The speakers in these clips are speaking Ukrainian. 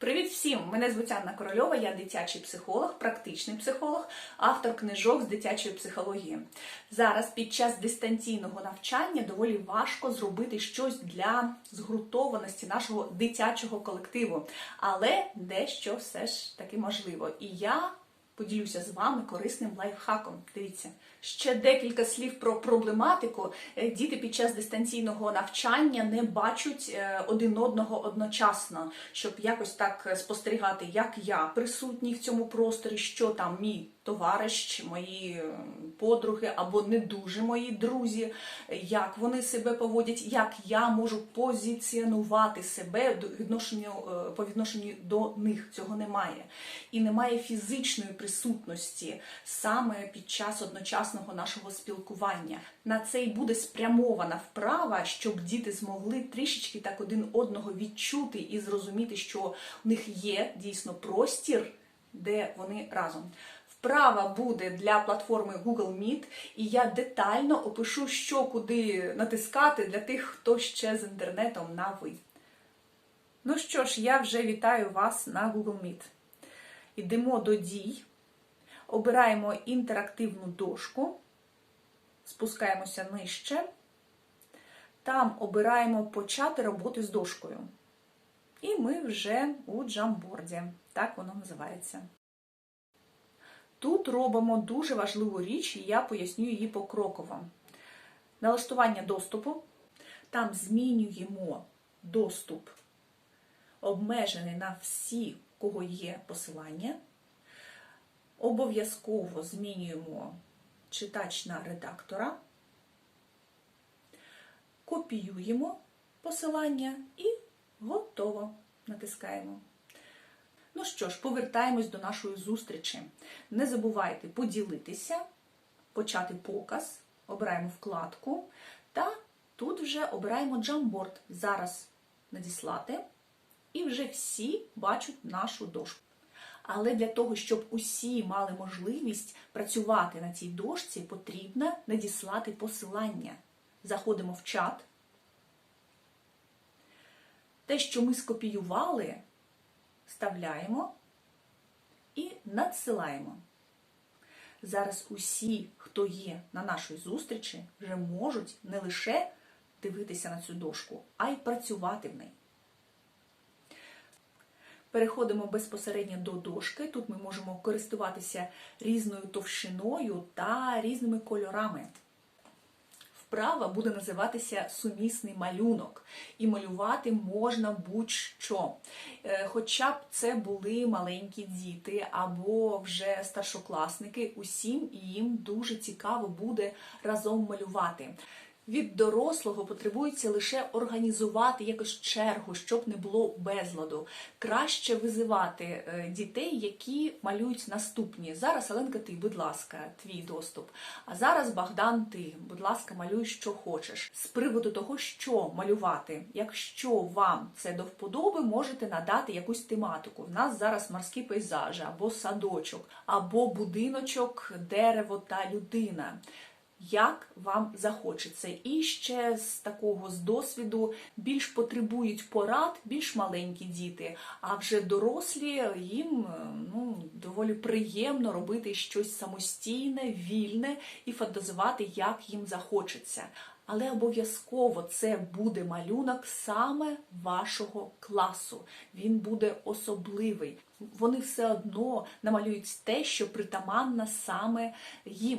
Привіт всім! Мене звуть Анна Корольова, я дитячий психолог, практичний психолог, автор книжок з дитячої психології. Зараз під час дистанційного навчання доволі важко зробити щось для згрунтованості нашого дитячого колективу, але дещо все ж таки можливо. І я поділюся з вами корисним лайфхаком. Дивіться, ще декілька слів про проблематику. Е, Діти під час дистанційного навчання не бачать е, один одного одночасно, щоб якось так спостерігати, як я присутній в цьому просторі, що там мій товариш, мої е, подруги або не дуже мої друзі, як вони себе поводять, як я можу позиціонувати себе е, по відношенню до них. Цього немає. І немає фізичної присутності саме під час одночасного нашого спілкування. На це й буде спрямована вправа, щоб діти змогли трішечки так один одного відчути і зрозуміти, що в них є дійсно простір, де вони разом. Вправа буде для платформи Google Meet, і я детально опишу, що куди натискати для тих, хто ще з інтернетом на ви. Ну що ж, я вже вітаю вас на Google Meet. Йдемо до дій, обираємо інтерактивну дошку, спускаємося нижче. Там обираємо почати роботи з дошкою. І ми вже у джамборді. Так воно називається. Тут робимо дуже важливу річ, і я поясню її покроково. Налаштування доступу. Там змінюємо доступ, обмежений на всі, кого є посилання. Обов'язково змінюємо читач на редактора, копіюємо посилання і готово натискаємо. Ну що ж, повертаємось до нашої зустрічі. Не забувайте поділитися, почати показ, обираємо вкладку та тут вже обираємо джамборд. Зараз надіслати, і вже всі бачать нашу дошку. Але для того, щоб усі мали можливість працювати на цій дошці, потрібно надіслати посилання. Заходимо в чат. Те, що ми скопіювали, вставляємо і надсилаємо. Зараз усі, хто є на нашій зустрічі, вже можуть не лише дивитися на цю дошку, а й працювати в неї. Переходимо безпосередньо до дошки. Тут ми можемо користуватися різною товщиною та різними кольорами. Вправа буде називатися сумісний малюнок, і малювати можна будь-що. Е, Хоча б це були маленькі діти або вже старшокласники, усім їм дуже цікаво буде разом малювати. Від дорослого потребується лише організувати якось чергу, щоб не було безладу. Краще визивати е, дітей, які малюють наступні. Зараз Оленка, ти, будь ласка, твій доступ. А зараз Богдан, ти, будь ласка, малюй, що хочеш. З приводу того, що малювати. Якщо вам це до вподоби, можете надати якусь тематику. В нас зараз морські пейзажі, або садочок, або будиночок, дерево та людина як вам захочеться. І ще з такого з досвіду більш потребують порад, більш маленькі діти, а вже дорослі їм ну, доволі приємно робити щось самостійне, вільне і фантазувати, як їм захочеться. Але обов'язково це буде малюнок саме вашого класу. Він буде особливий. Вони все одно намалюють те, що притаманно саме їм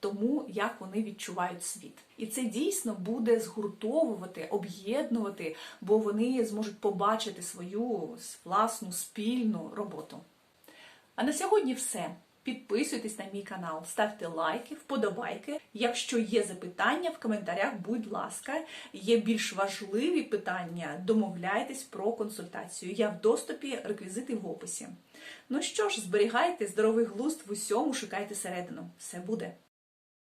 тому, як вони відчувають світ. І це дійсно буде згуртовувати, об'єднувати, бо вони зможуть побачити свою власну спільну роботу. А на сьогодні все. Підписуйтесь на мій канал, ставте лайки, вподобайки. Якщо є запитання в коментарях, будь ласка, є більш важливі питання, домовляйтесь про консультацію. Я в доступі, реквізити в описі. Ну що ж, зберігайте здоровий глузд в усьому, шукайте середину. Все буде.